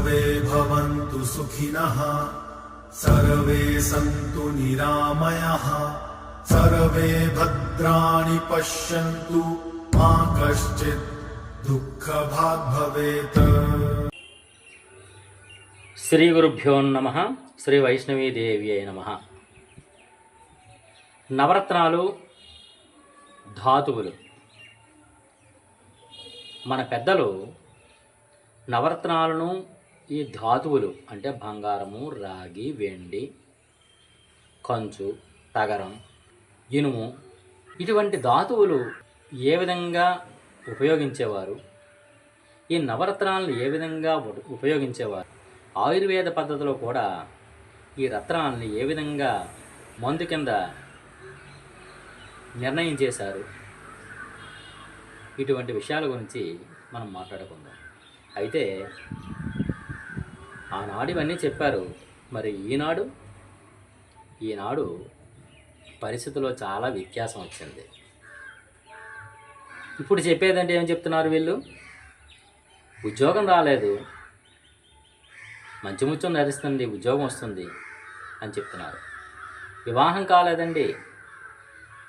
सर्वे भवन्तु सुखिनः सर्वे सन्तु निरामयः सर्वे भद्राणि पश्यन्तु मा कश्चित् दुःखभाग् भवेत् శ్రీ గురుభ్యో నమ శ్రీ వైష్ణవీదేవి అయి నమ నవరత్నాలు ధాతువులు మన పెద్దలు నవరత్నాలను ఈ ధాతువులు అంటే బంగారము రాగి వెండి కంచు తగరం ఇనుము ఇటువంటి ధాతువులు ఏ విధంగా ఉపయోగించేవారు? ఈ నవరత్నాలను ఏ విధంగా ఉపయోగించేవారు? ఆయుర్వేద పద్ధతిలో కూడా ఈ రత్నాలని ఏ విధంగా మందు కింద నిర్ణయం చేశారు? ఇటువంటి విషయాల గురించి మనం మాట్లాడుకుందాం. అయితే ఆనాడు ఇవన్నీ చెప్పారు. మరి ఈనాడు? ఈనాడు పరిస్థితిలో చాలా వ్యత్యాసం వచ్చింది. ఇప్పుడు చెప్పేదంటే ఏం చెప్తున్నారు వీళ్ళు? ఉద్యోగం రాలేదు. మంచి ముచ్చం నడుస్తుంది ఉద్యోగం వస్తుంది అని చెప్తున్నారు. వివాహం కాలేదండి.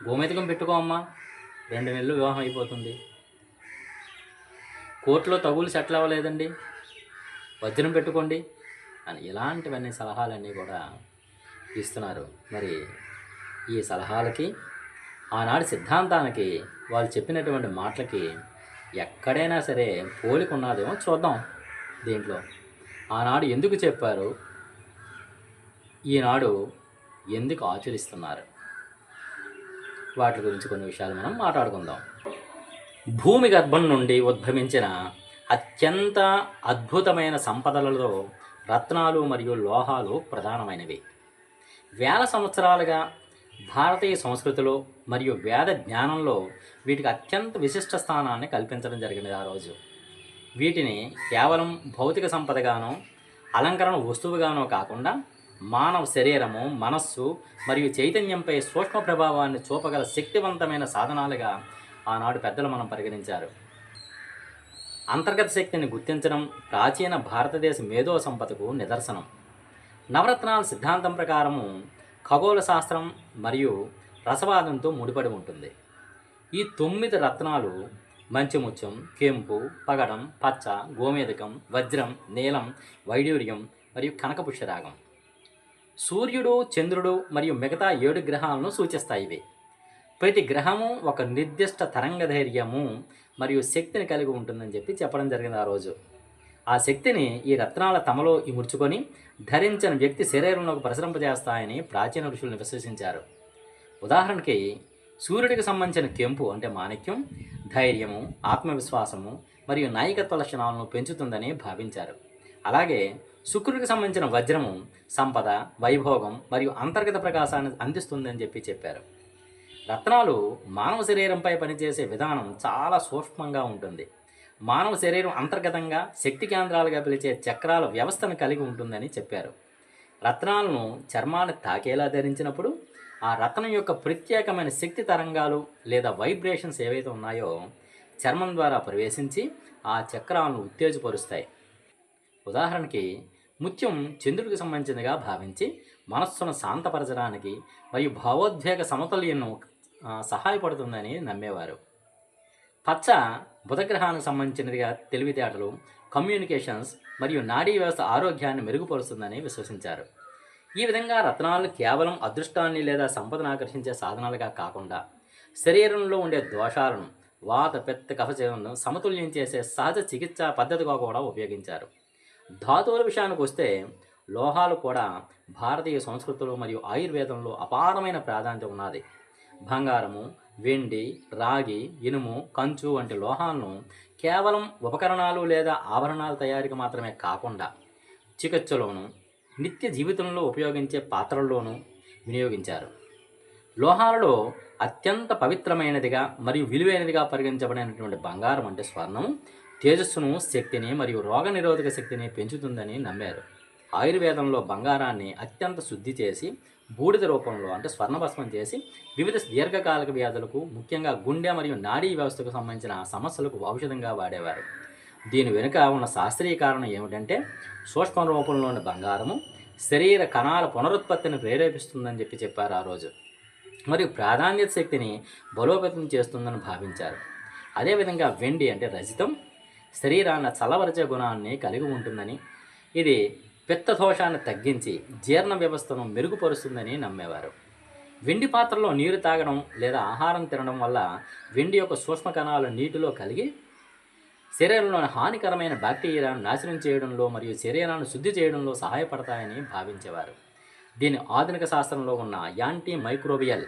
గోమేతకం పెట్టుకో అమ్మా. రెండు నెలలు వివాహం అయిపోతుంది. కోర్టులో తగులు సెటిల్ అవ్వలేదండి. వజ్రం పెట్టుకోండి అని ఇలాంటివన్నీ సలహాలన్నీ కూడా ఇస్తున్నారు. మరి ఈ సలహాలకి ఆనాటి సిద్ధాంతానికి వాళ్ళు చెప్పినటువంటి మాటలకి ఎక్కడైనా సరే పోలిక ఉన్నదేమో చూద్దాం దీంట్లో. ఆనాడు ఎందుకు చెప్పారు? ఈనాడు ఎందుకు ఆచరిస్తున్నారు? వాటి గురించి కొన్ని విషయాలు మనం మాట్లాడుకుందాం. భూమి గర్భం నుండి ఉద్భవించిన అత్యంత అద్భుతమైన సంపదలలో రత్నాలు మరియు లోహాలు ప్రధానమైనవి. వేల సంవత్సరాలుగా భారతీయ సంస్కృతిలో మరియు వేద జ్ఞానంలో వీటికి అత్యంత విశిష్ట స్థానాన్ని కల్పించడం జరిగినది ఆ రోజు. వీటిని కేవలం భౌతిక సంపదగానో అలంకరణ వస్తువుగానో కాకుండా మానవ శరీరము మనస్సు మరియు చైతన్యంపై సూక్ష్మ ప్రభావాన్ని చూపగల శక్తివంతమైన సాధనాలుగా ఆనాడు పెద్దలు మనం పరిగణించారు. అంతర్గత శక్తిని గుర్తించడం ప్రాచీన భారతదేశ మేధో సంపదకు నిదర్శనం. నవరత్నాల సిద్ధాంతం ప్రకారము ఖగోళ శాస్త్రం మరియు రసవాదంతో ముడిపడి ఉంటుంది. ఈ తొమ్మిది రత్నాలు మంచిముత్యం కెంపు పగడం పచ్చ గోమేదకం వజ్రం నీలం వైడూర్యం మరియు కనకపుష్యరాగం. సూర్యుడు చంద్రుడు మరియు మిగతా ఏడు గ్రహాలను సూచిస్తాయి ఇవి. ప్రతి గ్రహము ఒక నిర్దిష్ట తరంగధైర్యము మరియు శక్తిని కలిగి ఉంటుందని చెప్పి చెప్పడం జరిగింది ఆ రోజు. ఆ శక్తిని ఈ రత్నాల తమలో ఇముర్చుకొని ధరించిన వ్యక్తి శరీరంలోకి ప్రసరింపజేస్తాయని ప్రాచీన ఋషులు విశ్వసించారు. ఉదాహరణకి సూర్యుడికి సంబంధించిన కెంపు అంటే మాణిక్యం ధైర్యము ఆత్మవిశ్వాసము మరియు నాయకత్వ లక్షణాలను పెంచుతుందని భావించారు. అలాగే శుక్రుడికి సంబంధించిన వజ్రము సంపద వైభోగం మరియు అంతర్గత ప్రకాశాన్ని అందిస్తుందని చెప్పి చెప్పారు. రత్నాలు మానవ శరీరంపై పనిచేసే విధానం చాలా సూక్ష్మంగా ఉంటుంది. మానవ శరీరం అంతర్గతంగా శక్తి కేంద్రాలుగా పిలిచే చక్రాల వ్యవస్థను కలిగి ఉంటుందని చెప్పారు. రత్నాలను చర్మాన్ని తాకేలా ధరించినప్పుడు ఆ రత్నం యొక్క ప్రత్యేకమైన శక్తి తరంగాలు లేదా వైబ్రేషన్స్ ఏవైతే ఉన్నాయో చర్మం ద్వారా ప్రవేశించి ఆ చక్రాలను ఉత్తేజపరుస్తాయి. ఉదాహరణకి ముత్యం చంద్రుడికి సంబంధించినదిగా భావించి మనస్సును శాంతపరచడానికి మరియు భావోద్వేగ సమతుల్యను సహాయపడుతుందని నమ్మేవారు. పచ్చ బుధగ్రహానికి సంబంధించినదిగా తెలివితేటలు కమ్యూనికేషన్స్ మరియు నాడీ వ్యవస్థ ఆరోగ్యాన్ని మెరుగుపరుస్తుందని విశ్వసించారు. ఈ విధంగా రత్నాలు కేవలం అదృష్టాన్ని లేదా సంపదను ఆకర్షించే సాధనాలుగా కాకుండా శరీరంలో ఉండే దోషాలను వాత పెత్త కఫచేలను సమతుల్యం చేసే సహజ చికిత్సా పద్ధతిగా కూడా ఉపయోగించారు. ధాతువుల విషయానికి వస్తే లోహాలు కూడా భారతీయ సంస్కృతిలో మరియు ఆయుర్వేదంలో అపారమైన ప్రాధాన్యత ఉన్నది. బంగారము వెండి రాగి ఇనుము కంచు వంటి లోహాలను కేవలం ఉపకరణాలు లేదా ఆభరణాల తయారీకి మాత్రమే కాకుండా చికిత్సలోను నిత్య జీవితంలో ఉపయోగించే పాత్రల్లోనూ వినియోగించారు. లోహాలలో అత్యంత పవిత్రమైనదిగా మరియు విలువైనదిగా పరిగణించబడినటువంటి బంగారం అంటే స్వర్ణం తేజస్సును శక్తిని మరియు రోగనిరోధక శక్తిని పెంచుతుందని నమ్మారు. ఆయుర్వేదంలో బంగారాన్ని అత్యంత శుద్ధి చేసి బూడిద రూపంలో అంటే స్వర్ణభస్మం చేసి వివిధ దీర్ఘకాలిక వ్యాధులకు ముఖ్యంగా గుండె మరియు నాడీ వ్యవస్థకు సంబంధించిన సమస్యలకు ఔషధంగా వాడేవారు. దీని వెనుక ఉన్న శాస్త్రీయ కారణం ఏమిటంటే సూక్ష్మ రూపంలోని బంగారము శరీర కణాల పునరుత్పత్తిని ప్రేరేపిస్తుందని చెప్పి చెప్పారు ఆ రోజు. మరియు ప్రాధాన్యత శక్తిని బలోపేతం చేస్తుందని భావించారు. అదేవిధంగా వెండి అంటే రజితం శరీరాన్ని చలవరచే గుణాన్ని కలిగి ఉంటుందని ఇది పిత్త దోషాన్ని తగ్గించి జీర్ణ వ్యవస్థను మెరుగుపరుస్తుందని నమ్మేవారు. వెండి పాత్రలో నీరు తాగడం లేదా ఆహారం తినడం వల్ల వెండి యొక్క సూక్ష్మ కణాలు నీటిలో కలిగి శరీరంలోని హానికరమైన బ్యాక్టీరియాను నాశనం చేయడంలో మరియు శరీరాన్ని శుద్ధి చేయడంలో సహాయపడతాయని భావించేవారు. దీని ఆధునిక శాస్త్రంలో ఉన్న యాంటీ మైక్రోబియల్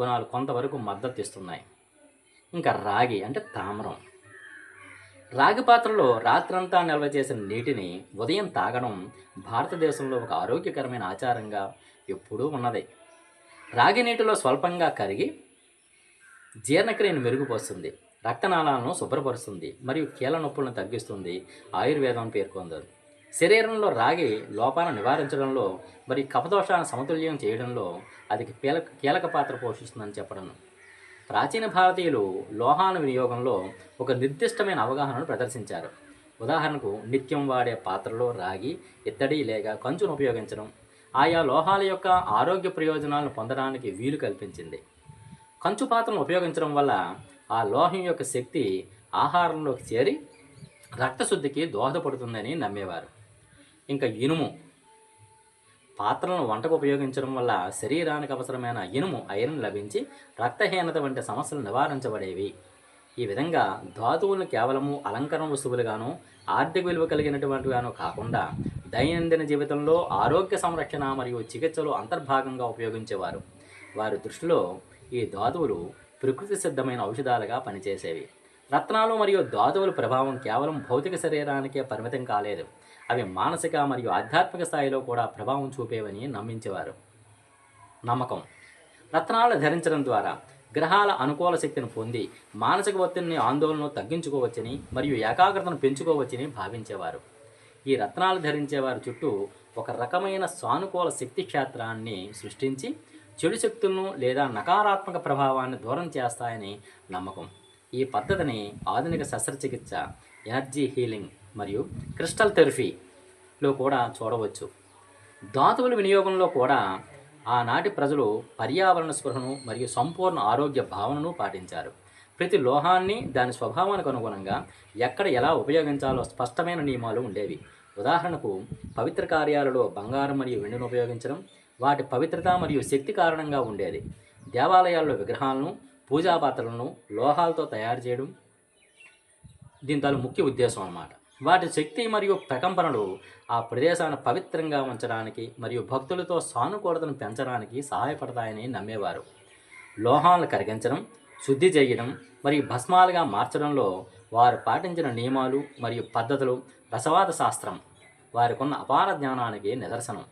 గుణాలు కొంతవరకు మద్దతు ఇస్తున్నాయి. ఇంకా రాగి అంటే తామ్రం. రాగి పాత్రలో రాత్రంతా నిల్వ చేసిన నీటిని ఉదయం తాగడం భారతదేశంలో ఒక ఆరోగ్యకరమైన ఆచారంగా ఎప్పుడూ ఉన్నది. రాగి నీటిలో స్వల్పంగా కరిగి జీర్ణక్రియను మెరుగుపరుస్తుంది రక్తనాళాలను శుభ్రపరుస్తుంది మరియు కీళ్ళ నొప్పులను తగ్గిస్తుంది ఆయుర్వేదం పేర్కొంది శరీరంలో రాగి లోపాలను నివారించడంలో మరియు కపదోషాలను సమతుల్యం చేయడంలో అది కీలక కీలక పాత్ర పోషిస్తుందని చెప్పడం ప్రాచీన భారతీయులు లోహాల వినియోగంలో ఒక నిర్దిష్టమైన అవగాహనను ప్రదర్శించారు. ఉదాహరణకు నిత్యం వాడే పాత్రలో రాగి ఇత్తడి లేక కంచును ఉపయోగించడం ఆయా లోహాల యొక్క ఆరోగ్య ప్రయోజనాలను పొందడానికి వీలు కల్పించింది. కంచు పాత్రను ఉపయోగించడం వల్ల ఆ లోహం యొక్క శక్తి ఆహారంలోకి చేరి రక్తశుద్ధికి దోహదపడుతుందని నమ్మేవారు. ఇంకా ఇనుము పాత్రలను వంటకు ఉపయోగించడం వల్ల శరీరానికి అవసరమైన ఇనుము ఐరన్ లభించి రక్తహీనత వంటి సమస్యలు నివారించబడేవి. ఈ విధంగా ధాతువులను కేవలము అలంకరణ వస్తువులుగాను ఆర్థిక విలువ కలిగినటువంటిగాను కాకుండా దైనందిన జీవితంలో ఆరోగ్య సంరక్షణ మరియు చికిత్సలో అంతర్భాగంగా ఉపయోగించేవారు. వారి దృష్టిలో ఈ ధాతువులు ప్రకృతి సిద్ధమైన ఔషధాలుగా పనిచేసేవి. రత్నాలు మరియు ధాతువుల ప్రభావం కేవలం భౌతిక శరీరానికే పరిమితం కాలేదు. అవి మానసిక మరియు ఆధ్యాత్మిక స్థాయిలో కూడా ప్రభావం చూపేవని నమ్మించేవారు. నమ్మకం. రత్నాలను ధరించడం ద్వారా గ్రహాల అనుకూల శక్తిని పొంది మానసిక ఒత్తిడిని ఆందోళనను తగ్గించుకోవచ్చని మరియు ఏకాగ్రతను పెంచుకోవచ్చని భావించేవారు. ఈ రత్నాలు ధరించేవారు చుట్టూ ఒక రకమైన సానుకూల శక్తి క్షేత్రాన్ని సృష్టించి చెడు శక్తులను లేదా నకారాత్మక ప్రభావాన్ని దూరం చేస్తాయని నమ్మకం. ఈ పద్ధతిని ఆధునిక శస్త్రచికిత్స ఎనర్జీ హీలింగ్ మరియు క్రిస్టల్ థెరపీలో కూడా చూడవచ్చు. ధాతువుల వినియోగంలో కూడా ఆనాటి ప్రజలు పర్యావరణ స్పృహను మరియు సంపూర్ణ ఆరోగ్య భావనను పాటించారు. ప్రతి లోహాన్ని దాని స్వభావానికి అనుగుణంగా ఎక్కడ ఎలా ఉపయోగించాలో స్పష్టమైన నియమాలు ఉండేవి. ఉదాహరణకు పవిత్ర కార్యాలలో బంగారం మరియు వెండిని ఉపయోగించడం వాటి పవిత్రత మరియు శక్తి కారణంగా ఉండేది. దేవాలయాల్లో విగ్రహాలను పూజా పాత్రలను లోహాలతో తయారు చేయడం దీని తాలూ ముఖ్య ఉద్దేశం అన్నమాట. వాటి శక్తి మరియు ప్రకంపనలు ఆ ప్రదేశాన్ని పవిత్రంగా ఉంచడానికి మరియు భక్తులతో సానుకూలతను పెంచడానికి సహాయపడతాయని నమ్మేవారు. లోహాలను కరిగించడం శుద్ధి చేయడం మరియు భస్మాలుగా మార్చడంలో వారు పాటించిన నియమాలు మరియు పద్ధతులు రసవాద శాస్త్రం వారికున్న అపార జ్ఞానానికి నిదర్శనం.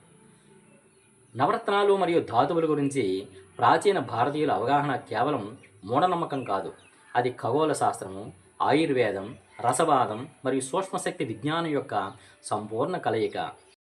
నవరత్నాలు మరియు ధాతువుల గురించి ప్రాచీన భారతీయుల అవగాహన కేవలం మూఢనమ్మకం కాదు. అది ఖగోళ శాస్త్రము ఆయుర్వేదం రసవాదం మరియు సూక్ష్మశక్తి విజ్ఞానం యొక్క సంపూర్ణ కలయిక.